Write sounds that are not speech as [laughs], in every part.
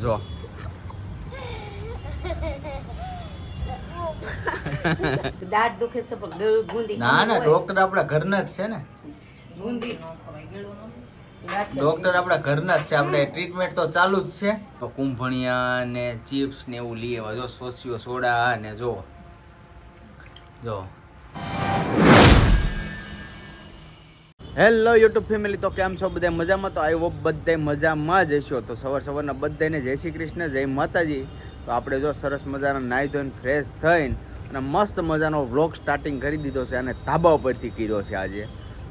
જો [laughs] દાઢ દુખે છે પણ ગુંદી ના ના ડોક્ટર આપણા ઘરના જ છે ને. ગુંદી. ડોક્ટર આપણા ઘરના જ છે. આપણે ટ્રીટમેન્ટ તો ચાલુ જ છે. તો કુંભણિયા ને ચિપ્સ ને એવું લઈએ જો સોસિયો સોડા ને જો. જો. હેલો યુટ્યુબ ફેમિલી તો કેમ છો બધા? મજામાં? તો આવ્યો બધા મજામાં જ હશો. તો સવાર સવારના બધાને જય શ્રી કૃષ્ણ, જય માતાજી. તો આપણે જો સરસ મજાના નાહી ધોઈને ફ્રેશ થઈને અને મસ્ત મજાનો વ્લોગ સ્ટાર્ટિંગ કરી દીધો છે અને ધાબા ઉપરથી કર્યો છે આજે.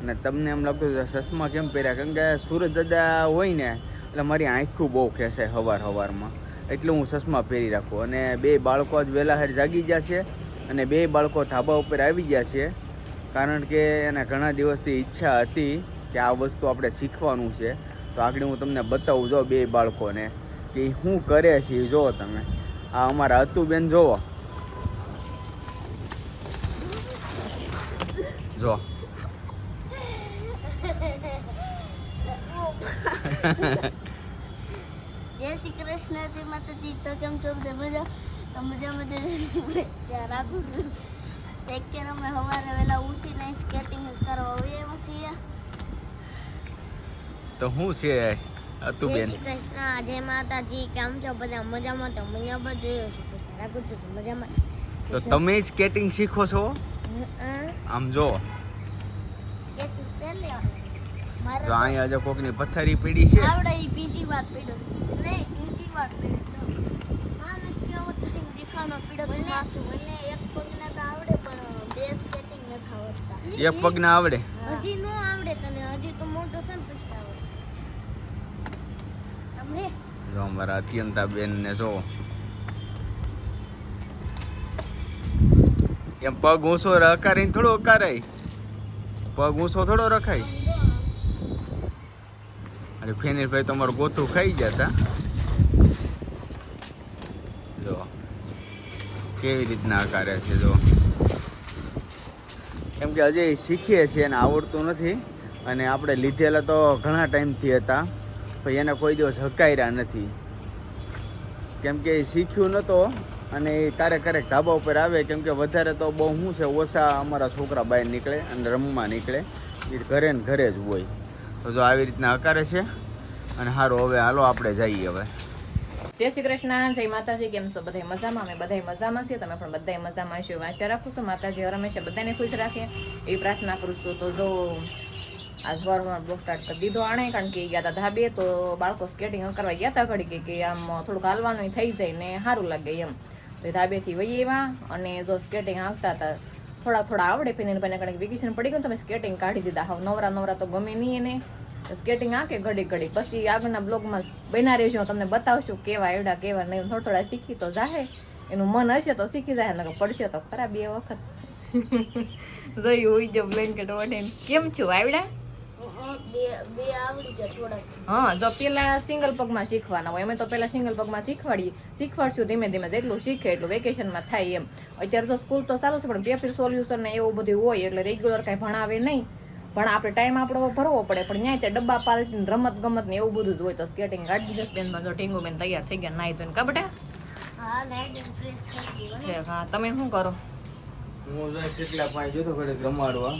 અને તમને એમ લાગતું છે ચશ્મા કેમ પહેર્યા? કેમ કે સૂરજ દાદા હોય ને, એટલે મારી આંખું બહુ ખેંચે હવાર હવારમાં. એટલે હું ચશ્મા પહેરી રાખું. અને બે બાળકો જ વહેલા હેર જાગી ગયા છે અને બે બાળકો ધાબા ઉપર આવી ગયા છે. કારણ કે એને ઘણા દિવસથી ઈચ્છા હતી કે આ વસ્તુ આપણે શીખવાનું છે. તો આગળ હું તમને બતાવું જો બે બાળકોને કે શું કરે છે એ જુઓ તમે. આ અમારા અતુબેન જુઓ જો. [laughs] જય શ્રી કૃષ્ણ, જય માતાજી. તો કેમ છો બધા મજા તો મજા મજા [laughs] રાખું છું? કે અમે સવારે વહેલા ઉઠીને સ્કેટિંગ કરવા આવીએ છીએ તો શું છે હતુબેન શ્રી કૃષ્ણ જય માતાજી કેમ છો બધા મજામાં તો મજામાં જ શ્રી કૃષ્ણ રાખું છું તો મજામાં તો તમે સ્કેટિંગ શીખો છો આમ જો સ્કેટિંગ પહેલે મારે જો અહીંયા જો કોકની પથ્થરી પીડી છે આવડે ઈ બીજી વાત પીડો નહીં બીજી વાત પીડો હા મેં કેવો થઈને દેખાનો પીડો મને મને એક પગના તો આવડે પણ બે સ્કેટિંગ નથી આવડતા એક પગ ના આવડે. હજી નો આવડે તને હજી તો મોટો છે ને પછી આવડે. જો અમારા અત્યંતા બેન ને જો. એમ પગ ઊંચો રકારીને થોડો અકારાય પગ ઊંચો થોડો રખાય. અને ફેનિલભાઈ તમારું ગોથું ખાઈ જતા જો. કેવી રીતના આકારે છે જો. કેમ કે હજી શીખીએ છીએ અને આવડતું નથી. અને આપણે લીધેલા તો ઘણા ટાઈમથી હતા, પણ એને કોઈ દિવસ હકાયરા નથી. કેમ કે એ શીખ્યું નહોતો અને એ ક્યારેક ક્યારેક ધાબા ઉપર આવે, કેમ કે વધારે તો બહુ શું છે, ઓછા અમારા છોકરા બહાર નીકળે અને રમવા નીકળે. એ ઘરે ને ઘરે જ હોય. તો જો આવી રીતના હકારે છે. અને સારું હવે હાલો, આપણે જઈએ હવે. જય શ્રી કૃષ્ણ, જય માતાજી, કેમ છો? બધા મજામાં? અમે બધા મજામાં છીએ. તમે પણ બધા મજામાં છો વાંચ્યા રાખું છું. માતાજી હર હંમેશા બધાને ખુશ રાખે. એવી પ્રાર્થના કરું છું તો જો આજ વારમાં બ્લોગ સ્ટાર્ટ કરી દીધો આણે, કારણ કે ગયા હતા ધાબે, તો બાળકો સ્કેટિંગ કરવા ગયા હતા ઘડી કે- આમ થોડુંક હાલવાનું થઈ જાય ને સારું લાગે એમ. ધાબેથી વહી આવ્યા અને જો સ્કેટિંગ હાંકતા હતા થોડા થોડા આવડે ફિનિલ ભાઈને કારણ કે વેકેશન પડી ગયું તમે સ્કેટિંગ કાઢી દીધા. હા નવરા નવરા તો ગમે નહીં એને. સ્કેટિંગ આંકે ઘડી ઘડી પછી આગળના બ્લોગમાં બના રહેજો, હું તમને બતાવશું કેવા એવડા, કેવા નહીં. થોડા થોડા શીખી તો જાહે. એનું મન હશે તો શીખી જાય નકર પડશે તો ખરા બે વખત. [laughs] જોઈ હોય જો બ્લેન્કેટ ઓઢીને કેમ છું, આવડા? બે બે હા, જો પેલા સિંગલ પગમાં શીખવાના હોય. અમે તો પેલા સિંગલ પગમાં શીખવાડીએ. શીખવાડશું ધીમે ધીમે, જેટલું શીખે એટલું વેકેશનમાં થાય એમ. અત્યારે તો સ્કૂલ તો ચાલુ છે, પણ પેપર સોલ્યુશન ને એવું બધું હોય એટલે રેગ્યુલર કાંઈ ભણાવે નહીં. પણ આપણે ટાઈમ આપણો ભરવો પડે. પણ ત્યાં તે ડબ્બા પાલટી રમત ગમત ને એવું બધું જ હોય તો સ્કેટિંગ કાઢી જશે બેનમાં જો ટીંગુ બેન તૈયાર થઈ ગયા નાઈ તો થઈ ગયું છે હા તમે શું કરો? હું જો કેટલા પાંચ જોતો ઘડીક રમાડવા.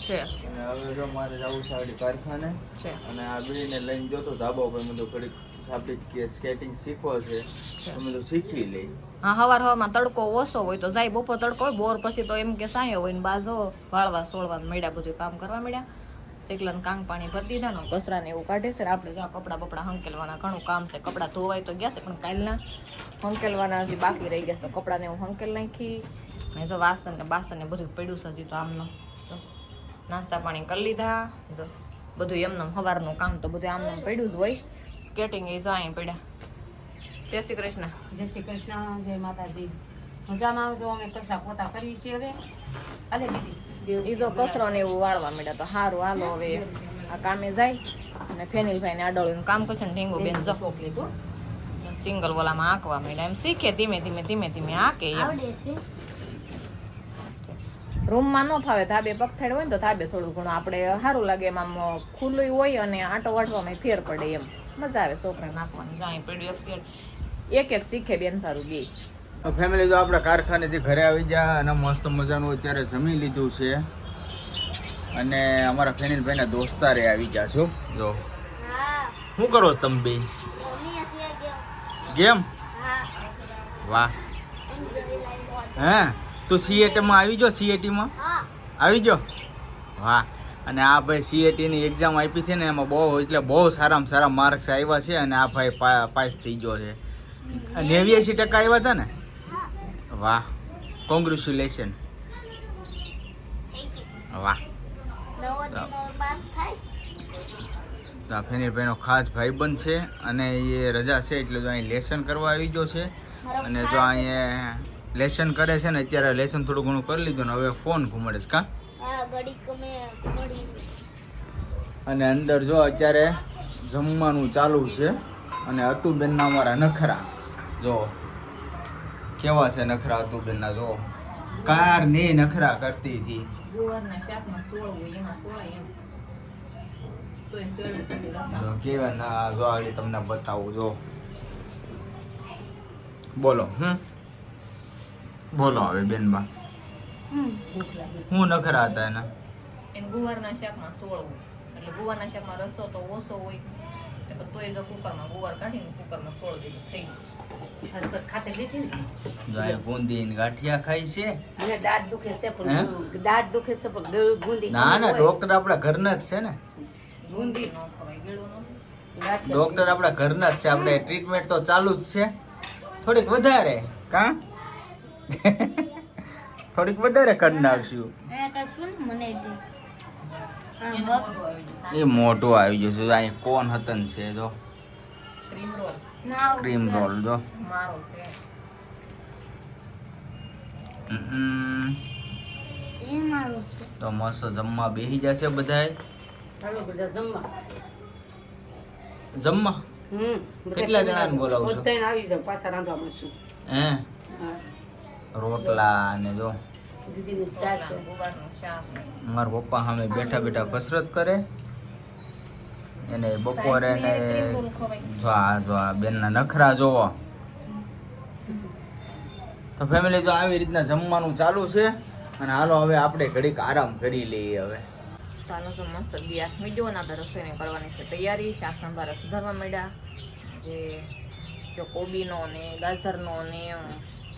છે. અને હવે જો મારે જવું છે કારખાને. છે. અને આ બેને લઈને જોતો ધાબા ઉપર મેં તો ઘડીક આપણે કે સ્કેટિંગ શીખવો છે. તો મેં તો શીખી લઈ. હા, હવાર હવારમાં તડકો ઓછો હોય તો જાય, બપોર તડકો હોય, બોર પછી તો એમ કે સાયો હોય ને બાજો વાળવા સોળવા મળ્યા, બધું કામ કરવા મળ્યા. શેકલાને કાંગ પાણી ભરી દીધા ને કચરા ને એવું કાઢે છે આપણે જો આ કપડાં બપડા હંકેલવાના ઘણું કામ છે. કપડાં ધોવાય તો ગયા છે, પણ કાલના હંકેલવાના હજી બાકી રહી ગયા છે. તો કપડાને હું હંકેલ નાખી. ને જો વાસણ ને બાસણ ને બધું પડ્યું છે હજી તો આમનું. નાસ્તા પાણી કરી લીધા. બધું એમનું સવારનું કામ તો બધું આમનું પડ્યું જ હોય. સ્કેટિંગ એ જો અહીં પડ્યા. જય શ્રી કૃષ્ણ. જય શ્રી કૃષ્ણ જય માતાજી. મજામાં આવજો અમે કચરા પોતા કરીએ છીએ હવે? અલે દીદી. ઈ તો કચરો ને એવું વાળવા માંડ્યા તો સારું હાલો હવે. આ કામે જાય અને ફેનિલભાઈ ને આડોળીનું કામ કરશે ને ઢીંગો બેન જો. ચોકલેટ સિંગલ વોલામાં આંકવા માંડ્યા. એમ શીખે ધીમે ધીમે ધીમે ધીમે આંકે એમ. રૂમમાં ન ફાવે ધાબે પગથેડ હોય ને તો ધાબે થોડું ઘણું આપણે સારું લાગે એમ આમ ખુલ્લું હોય અને આંટો વાટવામાં ફેર પડે એમ. મજા આવે છોકરા નાખવાની જાય પડ્યું એક શેડ એક એક શીખે બેન તારું બે. ફેમિલી જો આપણે કારખાનેથી ઘરે આવી ગયા અને મસ્ત મજાનું અત્યારે જમી લીધું છે. અને અમારા ફેનિલભાઈના દોસ્તારે આવી ગયા છો. જો. શું કરો છો તમે બે? ગેમ. વાહ. હે? તું સીએટીમાં આવી જો સીએટીમાં હા. આવી જો વાહ. અને આ ભાઈ સીએટીની એક્ઝામ આપી છે ને એમાં બહુ એટલે બહુ સારામાં સારા માર્ક્સ આવ્યા છે અને આ ભાઈ પાસ થઈ ગયો છે. નેવ્યાસી ટકા આવ્યા હતા ને? વાહ કોંગ્રેચ્યુલેશન વાહ. આ ફેનીરભાઈનો ખાસ ભાઈબંધ છે અને એ રજા છે એટલે જો અહીં લેસન કરવા આવી ગયો છે. અને જો અહીંયા લેસન કરે છે ને અત્યારે લેસન થોડું ઘણું કરી લીધું ને હવે ફોન ઘુમાડે છે કા અને અંદર જો અત્યારે જમવાનું ચાલુ છે અને અતુબેનના અમારા નખરા. જો કેવા છે નખરા અતુબેનના જો. કાર ને નખરા કરતી હતી. કેવા ના જો આગળ તમને બતાવું જો. બોલો હમ? બોલો હવે લાગે. હું નખરા હતા એના? ગુવારના શાકમાં સોળ હોય. એટલે ગુવારના શાકમાં રસો તો ઓછો હોય. તોય જો કુકરમાં ગુવાર કાઢીને કુકરમાં સોળ દીધું થઈ ગયું. હજી તો ખાતે બેસી ને જો અહીં બુંદી ને ગાંઠિયા ખાય છે. મને દાઢ દુખે છે હે? પણ દાઢ દુખે છે પણ ગળું ગુંદી ના ના હોય. ડોક્ટર આપણા ઘરના જ છે આપણા ઘરના જ છે આપણે ટ્રીટમેન્ટ તો ચાલુ જ છે. થોડીક વધારે કા? થોડીક વધારે કરી નાખશું એ મોટું આવી ગયું છે અહીં કોણ હતન છે જો. ક્રીમ રોલ ના ક્રીમ રોલ જો. મારો છે હમ. એ મારું છે. તો મસ્ત જમવા બેસી જશે બધાય. જમવા. કેટલા જણાને બોલાવશો? બધાને આવી જાવ પાછા રાંધવા મળશું. હે? રોટલા ને જો. મારા પપ્પા સામે બેઠા બેઠા કસરત કરે. એને બપોરે ને જોવા જો આ જો આ બેનના નખરા જોવો. તો ફેમિલી જો આવી રીતના જમવાનું ચાલુ છે અને હાલો હવે આપણે ઘડીક આરામ કરી લઈએ હવે. ચાલો તો મસ્ત ગયા મીડિયો ને આપણે રસોઈને કરવાની છે તૈયારી શાક સંભારા સુધારવા માંડ્યા. જે જો કોબીનો ને ગાજરનો ને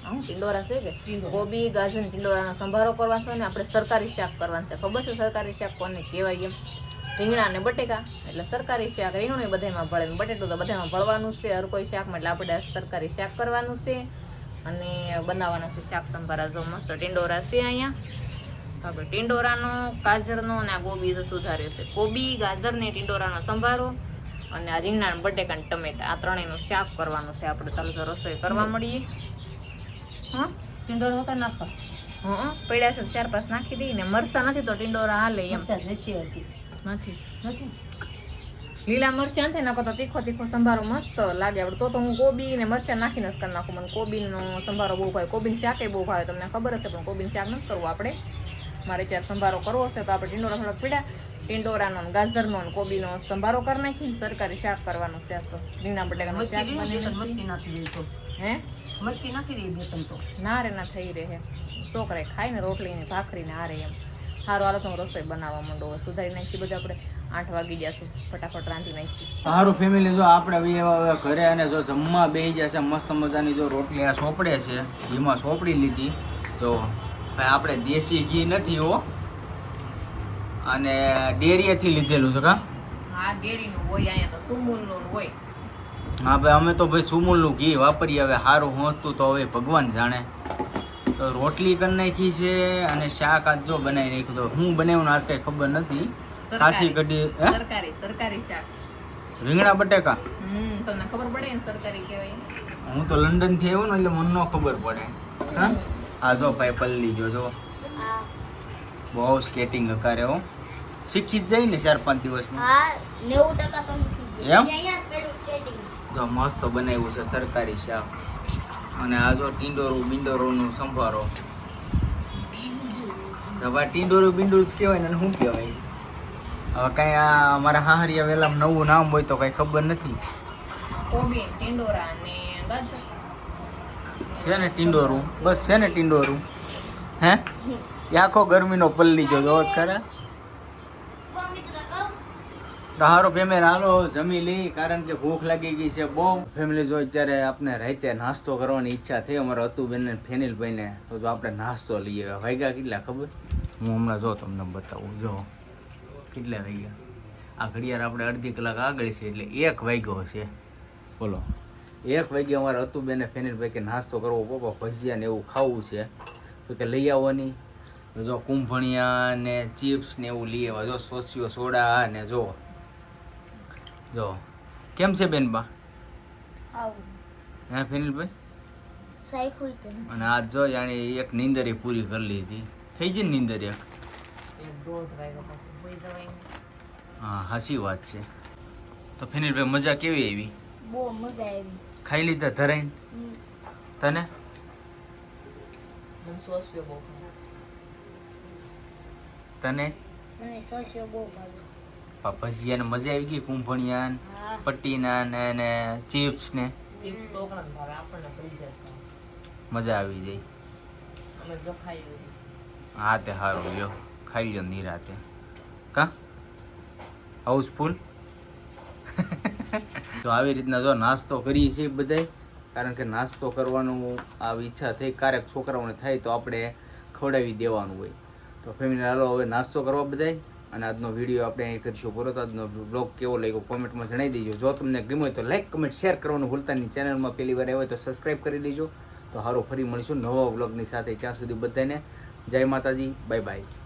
હું ટિંડોરા છે કે? કોબી ગાજર ટિંડોરાનો સંભારો કરવાનો છે ને આપણે સરકારી શાક કરવાનું છે. ખબર છે સરકારી શાક કોને કહેવાય એમ? રીંગણા ને બટેકા એટલે સરકારી શાક રીંગણું બધામાં ભળે બટેટું તો બધામાં ભળવાનું છે હર કોઈ શાકમાં એટલે આપણે સરકારી શાક કરવાનું છે. અને બનાવવાના છે શાક સંભારા જો મસ્ત ટિંડોરા છે અહીંયા. આપણે ટીંડોરાનો ગાજરનો અને આ ગોબી તો સુધાર્યો છે. કોબી ગાજર ને ટીંડોરાનો સંભારો અને આ રીંગણા બટેકા ને ટમેટા આ ત્રણેયનું શાક કરવાનું છે આપણે. ચાલુ તો રસોઈ કરવા મળીએ. હા? ટીંડોરા તો નાખો. હા પડ્યા છે ચાર પાંચ નાખી દઈએ ને મરસા નથી તો ટીંડોરા હાલે એમ. જશે હજી નથી. નથી. લીલા મરચાં નથી નાખો તો તીખો તીખો સંભારો મસ્ત લાગે. આપણે તો તો હું કોબી ને મરચાં નાખીને જ કરી નાખું. મને કોબીનો સંભારો બહુ ભાવે. કોબીનું શાકે બહુ ભાવે. તમને ખબર હશે પણ કોબીનું શાક નથી કરવું આપણે. મારે ક્યારે સંભારો કરવો હશે તો આપણે ટીંડોરા થોડાક પીડા. ટીંડોરાનો ને ગાજરનો ને કોબીનો સંભારો કરી નાખીને સરકારી શાક કરવાનું છે તો. રીંગણા બટેકાનું શાક નાખી તો. હે? મરચી નાખી દઈ બે તો. ના રે ના થઈ રહે. છોકરાએ ખાઈને રોટલી ને આ હારે એમ. સારું હાલો તો હું રસોઈ બનાવવા માંડો સુધારી નાખી બધું આપણે આઠ વાગી જશે ફટાફટ રાંધી નાખી. સારું ફેમિલી જો આપણે હવે ઘરે અને જો જમવા બેસી જશે મસ્ત મજાની જો રોટલી આ સોપડે છે ઘીમાં સોપડી લીધી. તો આપણે દેશી ઘી નથી હો. અને ડેરીએથી લીધેલું છે કા? હા ડેરીનું હોય અહીંયા તો સુમૂલનું હોય. હા ભાઈ અમે તો ભાઈ સુમૂલનું ઘી વાપરીએ હવે સારું હોતું તો હવે ભગવાન જાણે. તો રોટલી કરી નાખી છે અને શાક આજ જો બનાવી નાખ્યું તો હું બનાવ્યું આજ કઈ ખબર નથી. ખાસી કઢી હે? સરકારી સરકારી શાક. રીંગણા બટેકા? હમ તમને ખબર પડે ને સરકારી કહેવાય? હું તો લંડનથી આવ્યો ને એટલે મને નો ખબર પડે. હા? આ જો ભાઈ પલ્લી જો જો બહુ સ્કેટિંગ કરે હો. શીખી જ જાય ને ચાર પાંચ દિવસમાં. હા તો એમ? જો મસ્ત બનાવ્યું છે સરકારી શાક. અને આ જો ટીંડોરું બિંડોરોનું સંભારો. હવે ટીંડોરું બિંડોરું જ કહેવાય ને શું કહેવાય? હવે કાંઈ આ અમારા હાહરિયા વેલામાં નવું નામ હોય તો કાંઈ ખબર નથી. છે ને ટિંડોરું? બસ છે ને ટિંડોરું? હે? આખો ગરમીનો પલ્લી ગયો જો ખરા. તો હારો ફેમિલી હાલો, જમી લઈ, કારણ કે ભૂખ લાગી ગઈ છે બહુ. ફેમિલી જો અત્યારે આપણે રાતે નાસ્તો કરવાની ઈચ્છા થઈ, અમારા અતુબેન ને ફેનિલભાઈને, તો જો આપણે નાસ્તો લઈએ. વાગ્યા કેટલા ખબર? હું હમણાં જો તમને બતાવું, જો. કેટલા વાગ્યા? આ ઘડિયાળ આપણે અડધી કલાક આગળ છે, એટલે એક વાગ્યો છે. બોલો. એક વાગે અમારે અતુબેને ફેનિલભાઈ કે નાસ્તો કરવો, પપ્પા ભજીયા ને એવું ખાવું છે. તો કે લઈ આવવાની જો કુંભણિયા ને ચિપ્સ ને એવું લઈ આવ્યા જો સોસિયો સોડા ને જો. જો. કેમ છે બેન બા? હે ફેનિલભાઈ? અને આજ જો જાણે એક નીંદરી પૂરી કરી લીધી થઈ ગઈ ને નીંદર એક? હા હાસી વાત છે. તો ફેનિલભાઈ મજા કેવી આવી? બહુ મજા આવી. ખાઈ લીધા ધરાઈને તને. તને? મને સોસ્યો બહુ ભાવે. આ ભજીયાને મજા આવી ગઈ કુંભણિયા ને પટ્ટીના ને ને ચિપ્સ ને મજા આવી જાય. હા તે સારું લ્યો. ખાઈ લ્યો નિરાતે. કા? હાઉસફુલ? [laughs] તો આવી રીતના જો નાસ્તો કરીએ છીએ બધાય. કારણ કે નાસ્તો કરવાનું આવી ઈચ્છા થઈ. ક્યારેક છોકરાઓને થાય તો આપણે ખવડાવી દેવાનું હોય. તો ફેમિલી હાલો હવે નાસ્તો કરવા બધાય. અને આજનો વીડિયો આપણે અહીં કરીશું પૂરો. આજનો બ્લોગ કેવો લાગ્યો કોમેન્ટમાં જણાવી દેજો. જો તમને ગમ્યો તો લાઈક કમેન્ટ શેર કરવાનું ભૂલતા નહીં. ચેનલમાં પહેલી વાર આવ્યો તો સબસ્ક્રાઈબ કરી દેજો. તો સારું ફરી મળીશું નવા બ્લોગની સાથે. ત્યાં સુધી બધાને જય માતાજી. Bye bye